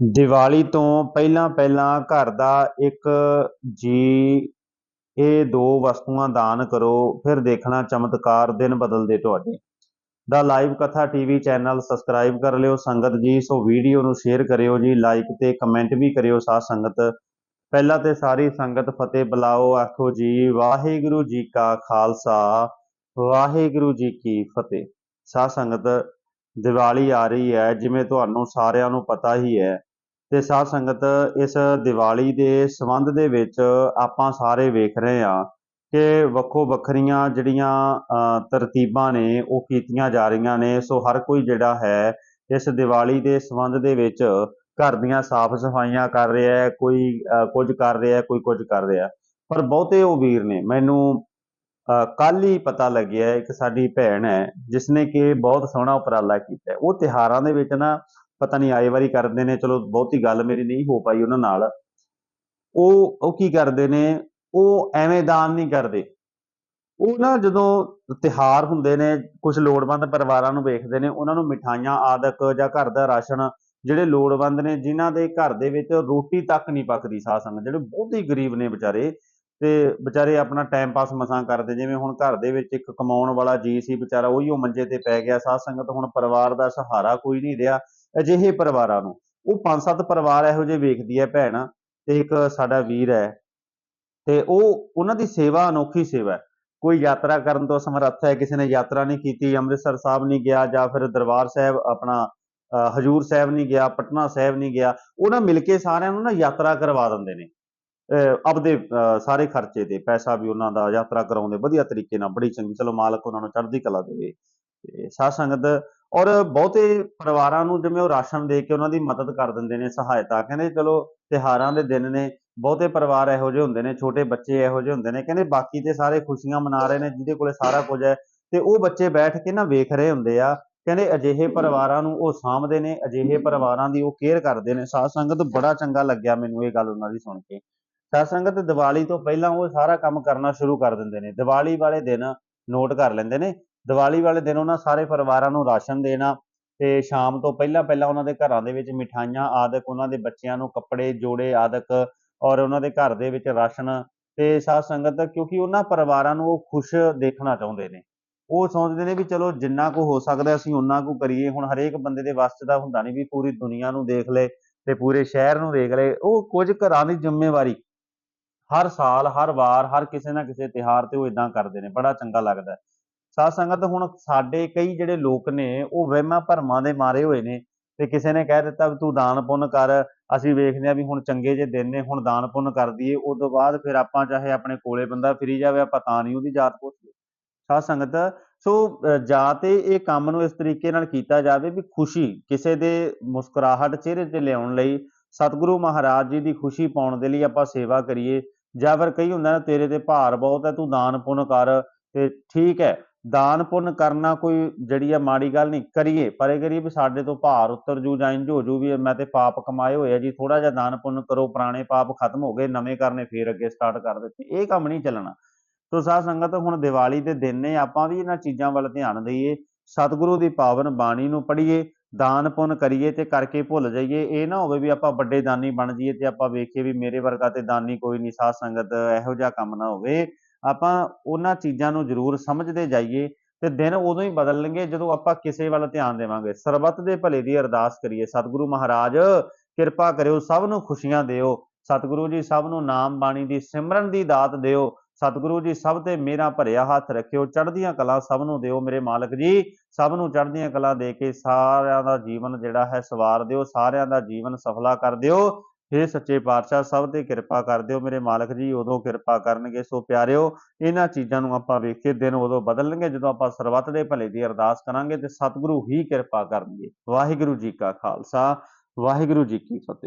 ਦੀਵਾਲੀ ਤੋਂ ਪਹਿਲਾਂ ਪਹਿਲਾਂ ਘਰ ਦਾ ਇੱਕ ਜੀ, ਇਹ ਦੋ ਵਸਤੂਆਂ ਦਾਨ ਕਰੋ, ਫਿਰ ਦੇਖਣਾ ਚਮਤਕਾਰ ਦਿਨ ਬਦਲਦੇ ਤੁਹਾਡੇ। ਦਾ ਲਾਈਵ ਕਥਾ ਟੀਵੀ ਚੈਨਲ ਸਬਸਕ੍ਰਾਈਬ ਕਰ ਲਿਓ, ਸੰਗਤ ਜੀ, ਸੋ ਵੀਡੀਓ ਨੂੰ ਸ਼ੇਅਰ ਕਰਿਓ ਜੀ, ਲਾਈਕ ਤੇ ਕਮੈਂਟ ਵੀ ਕਰਿਓ ਸਾਧ ਸੰਗਤ। ਪਹਿਲਾਂ ਤੇ ਸਾਰੀ ਸੰਗਤ ਫਤਿਹ ਬੁਲਾਓ, ਆਖੋ ਜੀ, ਵਾਹਿਗੁਰੂ ਜੀ ਕਾ ਖਾਲਸਾ, ਵਾਹਿਗੁਰੂ ਜੀ ਕੀ ਫਤਿਹ। ਸਾਧ ਸੰਗਤ, ਦੀਵਾਲੀ ਆ ਰਹੀ ਹੈ, ਜਿਵੇਂ ਤੁਹਾਨੂੰ ਸਾਰਿਆਂ ਨੂੰ ਪਤਾ ਹੀ ਹੈ ਤੇ ਸਾਧ ਸੰਗਤ, ਇਸ ਦੀਵਾਲੀ ਦੇ ਸੰਬੰਧ ਦੇ ਵਿੱਚ ਆਪਾਂ ਸਾਰੇ ਵੇਖ ਰਹੇ ਹਾਂ ਕਿ ਵੱਖੋ ਵੱਖਰੀਆਂ ਜਿਹੜੀਆਂ ਤਰਤੀਬਾਂ ਨੇ, ਉਹ ਕੀਤੀਆਂ ਜਾ ਰਹੀਆਂ ਨੇ। ਸੋ ਹਰ ਕੋਈ ਜਿਹੜਾ ਹੈ, ਇਸ ਦੀਵਾਲੀ ਦੇ ਸੰਬੰਧ ਦੇ ਵਿੱਚ ਘਰ ਦੀਆਂ ਸਾਫ਼ ਸਫਾਈਆਂ ਕਰ ਰਿਹਾ ਹੈ, ਕੋਈ ਕੁਝ ਕਰ ਰਿਹਾ ਹੈ, ਕੋਈ ਕੁਝ ਕਰ ਰਿਹਾ ਪਰ ਬਹੁਤੇ ਉਹ ਵੀਰ ਨੇ, ਮੈਨੂੰ ਕੱਲ ਹੀ ਪਤਾ ਲੱਗਿਆ, ਇੱਕ ਸਾਡੀ ਭੈਣ ਹੈ, ਜਿਸਨੇ ਕਿ ਬਹੁਤ ਸੋਹਣਾ ਉਪਰਾਲਾ ਕੀਤਾ ਉਹ ਤਿਹਾਰਾਂ ਦੇ ਵਿੱਚ ਨਾ ਪਤਾ ਨਹੀਂ ਆਏ ਵਾਰੀ ਕਰਦੇ ਨੇ, ਚਲੋ ਬਹੁਤੀ ਗੱਲ ਮੇਰੀ ਨਹੀਂ ਹੋ ਪਾਈ ਉਹਨਾਂ ਨਾਲ। ਉਹ ਉਹ ਕੀ ਕਰਦੇ ਨੇ, ਉਹ ਐਵੇਂ ਦਾਨ ਨਹੀਂ ਕਰਦੇ। ਉਹ ਨਾ ਜਦੋਂ ਤਿਹਾਰ ਹੁੰਦੇ ਨੇ ਕੁਝ ਲੋੜਵੰਦ ਪਰਿਵਾਰਾਂ ਨੂੰ ਵੇਖਦੇ ਨੇ, ਉਹਨਾਂ ਨੂੰ ਮਿਠਾਈਆਂ, ਆਦਿਕ ਜਾਂ ਘਰ ਦਾ ਰਾਸ਼ਨ ਜਿਹੜੇ ਲੋੜਵੰਦ ਨੇ, ਜਿਨ੍ਹਾਂ ਦੇ ਘਰ ਦੇ ਵਿੱਚ ਰੋਟੀ ਤੱਕ ਨਹੀਂ ਪੱਕਦੀ ਸਾਧ ਸੰਗਤ, ਜਿਹੜੇ ਬਹੁਤ ਹੀ ਗਰੀਬ ਨੇ ਵਿਚਾਰੇ, ਤੇ ਵਿਚਾਰੇ ਆਪਣਾ ਟਾਈਮ ਪਾਸ ਮਸਾਂ ਕਰਦੇ, ਜਿਵੇਂ ਹੁਣ ਘਰ ਦੇ ਵਿੱਚ ਇੱਕ ਕਮਾਉਣ ਵਾਲਾ ਜੀ ਸੀ ਵਿਚਾਰਾ, ਉਹੀ ਉਹ ਮੰਜੇ ਤੇ ਪੈ ਗਿਆ, ਸਾਧ ਸੰਗਤ ਹੁਣ ਪਰਿਵਾਰ ਦਾ ਸਹਾਰਾ ਕੋਈ ਨਹੀਂ ਰਿਹਾ। ਅਜਿਹੇ ਪਰਿਵਾਰਾਂ ਨੂੰ। ਉਹ ਪੰਜ ਸੱਤ ਪਰਿਵਾਰ ਇਹੋ ਜਿਹੇ ਵੇਖਦੀ ਹੈ ਭੈਣ ਤੇ ਇੱਕ ਸਾਡਾ ਵੀਰ ਹੈ ਤੇ ਉਹ ਉਹਨਾਂ ਦੀ ਸੇਵਾ ਅਨੋਖੀ ਸੇਵਾ ਕੋਈ ਯਾਤਰਾ ਕਰਨ ਤੋਂ ਸਮਰੱਥ ਹੈ ਕਿਸੇ ਨੇ ਯਾਤਰਾ ਨਹੀਂ ਕੀਤੀ ਅੰਮ੍ਰਿਤਸਰ ਸਾਹਿਬ ਨਹੀਂ ਗਿਆ ਜਾਂ ਫਿਰ ਦਰਬਾਰ ਸਾਹਿਬ ਆਪਣਾ ਅ, ਹਜੂਰ ਸਾਹਿਬ ਨਹੀਂ ਗਿਆ ਪਟਨਾ ਸਾਹਿਬ ਨਹੀਂ ਗਿਆ ਉਹਨਾਂ ਮਿਲ ਕੇ ਸਾਰਿਆਂ ਨੂੰ ਨਾ ਯਾਤਰਾ ਕਰਵਾ ਦਿੰਦੇ ਨੇ। ਅਹ ਆਪਦੇ ਅਹ ਸਾਰੇ ਖਰਚੇ ਤੇ ਪੈਸਾ ਵੀ ਉਹਨਾਂ ਦਾ ਯਾਤਰਾ ਕਰਾਉਂਦੇ ਵਧੀਆ ਤਰੀਕੇ ਨਾਲ ਬੜੀ ਚੰਗੀ ਚਲੋ ਮਾਲਕ ਉਹਨਾਂ ਨੂੰ ਚੜ੍ਹਦੀ ਕਲਾ ਦੇਵੇ। ਤੇ ਸਾਧ ਸੰਗਤ ਔਰ ਬਹੁਤੇ ਪਰਿਵਾਰਾਂ ਨੂੰ ਜਿਵੇਂ ਉਹ ਰਾਸ਼ਨ ਦੇ ਕੇ ਉਹਨਾਂ ਦੀ ਮਦਦ ਕਰ ਦਿੰਦੇ ਨੇ, ਸਹਾਇਤਾ, ਕਹਿੰਦੇ ਚਲੋ ਤਿਹਾਰਾਂ ਦੇ ਦਿਨ ਨੇ, ਬਹੁਤੇ ਪਰਿਵਾਰ ਇਹੋ ਜਿਹੇ ਹੁੰਦੇ ਨੇ, ਛੋਟੇ ਬੱਚੇ ਇਹੋ ਜਿਹੇ ਹੁੰਦੇ ਨੇ, ਕਹਿੰਦੇ ਬਾਕੀ ਤੇ ਸਾਰੇ ਖੁਸ਼ੀਆਂ ਮਨਾ ਰਹੇ ਨੇ, ਜਿਹਦੇ ਕੋਲੇ ਸਾਰਾ ਕੁਝ ਹੈ ਤੇ ਉਹ ਬੱਚੇ ਬੈਠ ਕੇ ਨਾ ਵੇਖ ਰਹੇ ਹੁੰਦੇ ਆ, ਕਹਿੰਦੇ ਅਜਿਹੇ ਪਰਿਵਾਰਾਂ ਨੂੰ ਉਹ ਸਾਂਭਦੇ ਨੇ, ਅਜਿਹੇ ਪਰਿਵਾਰਾਂ ਦੀ ਉਹ ਕੇਅਰ ਕਰਦੇ ਨੇ। ਸਾਧ ਸੰਗਤ ਬੜਾ ਚੰਗਾ ਲੱਗਿਆ ਮੈਨੂੰ ਇਹ ਗੱਲ ਉਹਨਾਂ ਦੀ ਸੁਣ ਕੇ। ਸਾਧ ਸੰਗਤ ਦੀਵਾਲੀ ਤੋਂ ਪਹਿਲਾਂ ਉਹ ਸਾਰਾ ਕੰਮ ਕਰਨਾ ਸ਼ੁਰੂ ਕਰ ਦਿੰਦੇ ਨੇ। ਦੀਵਾਲੀ ਵਾਲੇ ਦਿਨ ਨੋਟ ਕਰ ਲੈਂਦੇ ਨੇ। ਦੀਵਾਲੀ ਵਾਲੇ ਦਿਨ ਉਹਨਾਂ ਸਾਰੇ ਪਰਿਵਾਰਾਂ ਨੂੰ ਰਾਸ਼ਨ ਦੇਣਾ ਤੇ ਸ਼ਾਮ ਤੋਂ ਪਹਿਲਾਂ ਪਹਿਲਾਂ ਉਹਨਾਂ ਦੇ ਘਰਾਂ ਦੇ ਵਿੱਚ ਮਿਠਾਈਆਂ ਆਦਿਕ ਉਹਨਾਂ ਦੇ ਬੱਚਿਆਂ ਨੂੰ ਕੱਪੜੇ, ਜੋੜੇ ਆਦਿਕ ਔਰ ਉਹਨਾਂ ਦੇ ਘਰ ਦੇ ਵਿੱਚ ਰਾਸ਼ਨ ਤੇ ਸਾਧ ਸੰਗਤ ਕਿਉਂਕਿ ਉਹਨਾਂ ਪਰਿਵਾਰਾਂ ਨੂੰ ਉਹ ਖੁਸ਼ ਦੇਖਣਾ ਚਾਹੁੰਦੇ ਨੇ। ਉਹ ਸੋਚਦੇ ਨੇ ਵੀ ਚਲੋ ਜਿੰਨਾ ਕੁ ਹੋ ਸਕਦਾ ਅਸੀਂ ਉਹਨਾਂ ਕੁ ਕਰੀਏ, ਹੁਣ ਹਰੇਕ ਬੰਦੇ ਦੇ ਵੱਸ 'ਚ ਤਾਂ ਹੁੰਦਾ ਨਹੀਂ ਵੀ ਪੂਰੀ ਦੁਨੀਆ ਨੂੰ ਦੇਖ ਲਏ ਤੇ ਪੂਰੇ ਸ਼ਹਿਰ ਨੂੰ ਦੇਖ ਲਏ ਉਹ ਕੁਝ ਘਰਾਂ ਦੀ ਜ਼ਿੰਮੇਵਾਰੀ। ਹਰ ਸਾਲ, ਹਰ ਵਾਰ, ਹਰ ਕਿਸੇ ਨਾ ਕਿਸੇ ਤਿਹਾਰ ਤੇ ਉਹ ਇਦਾਂ ਕਰਦੇ ਨੇ, ਬੜਾ ਚੰਗਾ ਲੱਗਦਾ। ਸਾਧ ਸੰਗਤ ਹੁਣ ਸਾਡੇ ਕਈ ਜਿਹੜੇ ਲੋਕ ਨੇ, ਉਹ ਵਹਿਮਾਂ ਭਰਮਾਂ ਦੇ ਮਾਰੇ ਹੋਏ ਨੇ ਤੇ ਕਿਸੇ ਨੇ ਕਹਿ ਦਿੱਤਾ ਵੀ ਤੂੰ ਦਾਨ ਪੁੰਨ ਕਰ, ਅਸੀਂ ਵੇਖਦੇ ਆ ਵੀ ਹੁਣ ਚੰਗੇ ਜੇ ਦਿਨ ਨੇ, ਹੁਣ ਦਾਨ ਪੁੰਨ ਕਰ ਦਈਏ, ਉਸ ਤੋਂ ਬਾਅਦ ਫਿਰ ਆਪਾਂ ਚਾਹੇ ਆਪਣੇ ਕੋਲੇ ਬੰਦਾ ਫਿਰੀ ਜਾਵੇ, ਆਪਾਂ ਤਾਂ ਨਹੀਂ ਉਹਦੀ ਜਾਤ ਪੁੱਛਦੇ ਸਾਧ ਸੰਗਤ, ਸੋ ਜਾਂ ਤੇ ਇਹ ਕੰਮ ਨੂੰ ਇਸ ਤਰੀਕੇ ਨਾਲ ਕੀਤਾ ਜਾਵੇ ਵੀ ਖੁਸ਼ੀ ਕਿਸੇ ਦੇ ਮੁਸਕਰਾਹਟ ਚਿਹਰੇ ਤੇ ਲਿਆਉਣ ਲਈ ਸਤਿਗੁਰੂ ਮਹਾਰਾਜ ਜੀ ਦੀ ਖੁਸ਼ੀ ਪਾਉਣ ਦੇ ਲਈ ਆਪਾਂ ਸੇਵਾ ਕਰੀਏ। ਜਾਂ ਫਿਰ ਕਈ ਹੁੰਦਾ ਨਾ, ਤੇਰੇ ਤੇ ਭਾਰ ਬਹੁਤ ਹੈ, ਤੂੰ ਦਾਨ ਪੁੰਨ ਕਰ, ਤੇ ਠੀਕ ਹੈ। ਦਾਨ ਪੁੰਨ ਕਰਨਾ ਕੋਈ ਜਿਹੜੀ ਆ ਮਾੜੀ ਗੱਲ ਨਹੀਂ, ਕਰੀਏ, ਪਰ ਇਹ ਕਰੀਏ ਵੀ ਸਾਡੇ ਤੋਂ ਭਾਰ ਉਤਰ ਜੂ ਜਾਂ ਇੰਝ ਹੋ ਜੂ ਵੀ ਮੈਂ ਤੇ ਪਾਪ ਕਮਾਏ ਹੋਏ ਆ ਜੀ ਥੋੜਾ ਜਿਹਾ ਦਾਨ ਪੁੰਨ ਕਰੋ, ਪੁਰਾਣੇ ਪਾਪ ਖਤਮ ਹੋ ਗਏ, ਨਵੇਂ ਕਰਨੇ ਫੇਰ ਅੱਗੇ ਸਟਾਰਟ ਕਰ ਦਿੱਤੇ, ਇਹ ਕੰਮ ਨਹੀਂ ਚੱਲਣਾ। ਸੋ ਸਾਧ ਸੰਗਤ, ਹੁਣ ਦੀਵਾਲੀ ਦੇ ਦਿਨ ਨੇ, ਆਪਾਂ ਵੀ ਇਹਨਾਂ ਚੀਜ਼ਾਂ ਵੱਲ ਧਿਆਨ ਦਈਏ, ਸਤਿਗੁਰੂ ਦੀ ਪਾਵਨ ਬਾਣੀ ਨੂੰ ਪੜ੍ਹੀਏ, ਦਾਨ ਪੁੰਨ ਕਰੀਏ ਤੇ ਕਰਕੇ ਭੁੱਲ ਜਾਈਏ, ਇਹ ਨਾ ਹੋਵੇ ਵੀ ਆਪਾਂ ਵੱਡੇ ਦਾਨੀ ਬਣ ਜਾਈਏ ਤੇ ਆਪਾਂ ਵੇਖੀਏ ਵੀ ਮੇਰੇ ਵਰਗਾ ਤੇ ਦਾਨੀ ਕੋਈ ਨਹੀਂ, ਸਾਧ ਸੰਗਤ ਇਹੋ ਜਿਹਾ ਕੰਮ ਨਾ ਹੋਵੇ। ਆਪਾਂ ਉਹਨਾਂ ਚੀਜ਼ਾਂ ਨੂੰ ਜ਼ਰੂਰ ਸਮਝਦੇ ਜਾਈਏ ਤੇ ਦਿਨ ਉਦੋਂ ਹੀ ਬਦਲਣਗੇ ਜਦੋਂ ਆਪਾਂ ਕਿਸੇ ਵੱਲ ਧਿਆਨ ਦੇਵਾਂਗੇ। ਸਰਬੱਤ ਦੇ ਭਲੇ ਦੀ ਅਰਦਾਸ ਕਰੀਏ। ਸਤਿਗੁਰੂ ਮਹਾਰਾਜ, ਕਿਰਪਾ ਕਰਿਓ, ਸਭ ਨੂੰ ਖੁਸ਼ੀਆਂ ਦਿਓ। ਸਤਿਗੁਰੂ ਜੀ, ਸਭ ਨੂੰ ਨਾਮ ਬਾਣੀ ਦੀ ਸਿਮਰਨ ਦੀ ਦਾਤ ਦਿਓ। ਸਤਿਗੁਰੂ ਜੀ, ਸਭ ਤੇ ਮੇਰਾ ਭਰਿਆ ਹੱਥ ਰੱਖਿਓ। ਚੜ੍ਹਦੀਆਂ ਕਲਾ ਸਭ ਨੂੰ ਦਿਓ ਮੇਰੇ ਮਾਲਕ ਜੀ। ਸਭ ਨੂੰ ਚੜ੍ਹਦੀਆਂ ਕਲਾ ਦੇ ਕੇ ਸਾਰਿਆਂ ਦਾ ਜੀਵਨ ਜਿਹੜਾ ਹੈ ਸਵਾਰ ਦਿਓ। ਸਾਰਿਆਂ ਦਾ ਜੀਵਨ ਸਫਲਾ ਕਰ ਦਿਓ। ਹੇ ਸੱਚੇ ਪਾਤਸ਼ਾਹ, ਸਭ ਤੇ ਕਿਰਪਾ ਕਰ ਦਿਓ, ਮੇਰੇ ਮਾਲਕ ਜੀ, ਉਦੋਂ ਕਿਰਪਾ ਕਰਨਗੇ, ਸੋ ਪਿਆਰਿਓ, ਇਹਨਾਂ ਚੀਜ਼ਾਂ ਨੂੰ ਆਪਾਂ ਵੇਖ ਕੇ ਦਿਨ ਉਦੋਂ ਬਦਲਣਗੇ, ਜਦੋਂ ਆਪਾਂ ਸਰਬੱਤ ਦੇ ਭਲੇ ਦੀ ਅਰਦਾਸ ਕਰਾਂਗੇ, ਤੇ ਸਤਿਗੁਰੂ ਹੀ ਕਿਰਪਾ ਕਰਨਗੇ। ਵਾਹਿਗੁਰੂ ਜੀ ਕਾ ਖਾਲਸਾ, ਵਾਹਿਗੁਰੂ ਜੀ ਕੀ ਫਤਿਹ।